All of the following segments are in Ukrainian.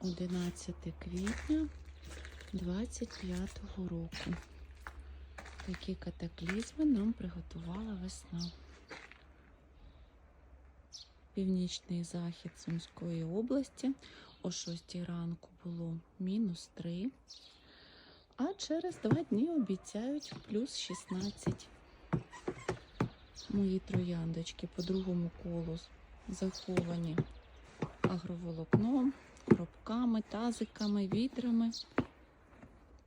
11 квітня 25-го року. Такі катаклізми нам приготувала весна. Північний захід Сумської області о 6 ранку було мінус 3, а через два дні обіцяють плюс 16. Мої трояндочки по другому колу заховані агроволокном, коробками, тазиками, відрами,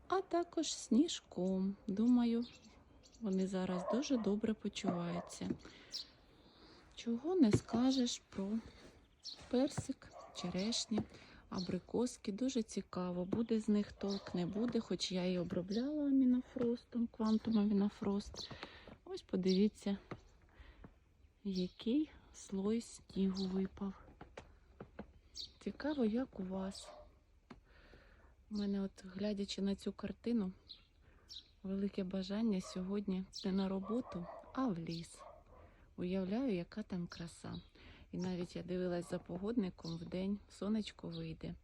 а також сніжком. Думаю, вони зараз дуже добре почуваються. Чого не скажеш про персик, черешні, абрикоски. Дуже цікаво, буде з них толк, не буде, хоч я і обробляла амінофростом, квантум амінофрост. Ось подивіться, який слой снігу випав. Цікаво, як у вас. У мене, от, глядячи на цю картину, велике бажання сьогодні не на роботу, а в ліс. Уявляю, яка там краса. І навіть я дивилась за погодником в день, сонечко вийде.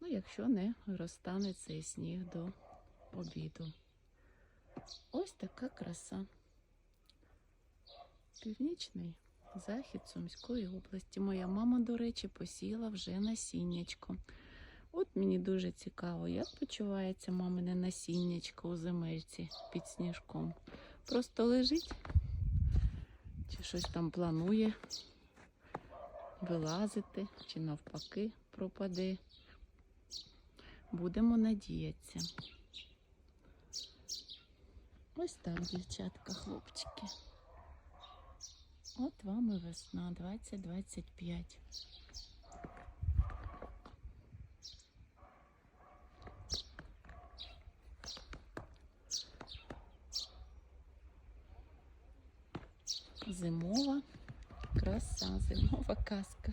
Ну, якщо не розтане цей сніг до обіду. Ось така краса. Північний захід Сумської області. Моя мама, до речі, посіяла вже насіннячко. От мені дуже цікаво, як почувається мамине насіннячко у земельці під сніжком. Просто лежить чи щось там планує вилазити, чи навпаки пропаде. Будемо надіятися. Ось так, дівчатка, хлопчики. От вам і весна 2025. Зимова краса, зимова казка.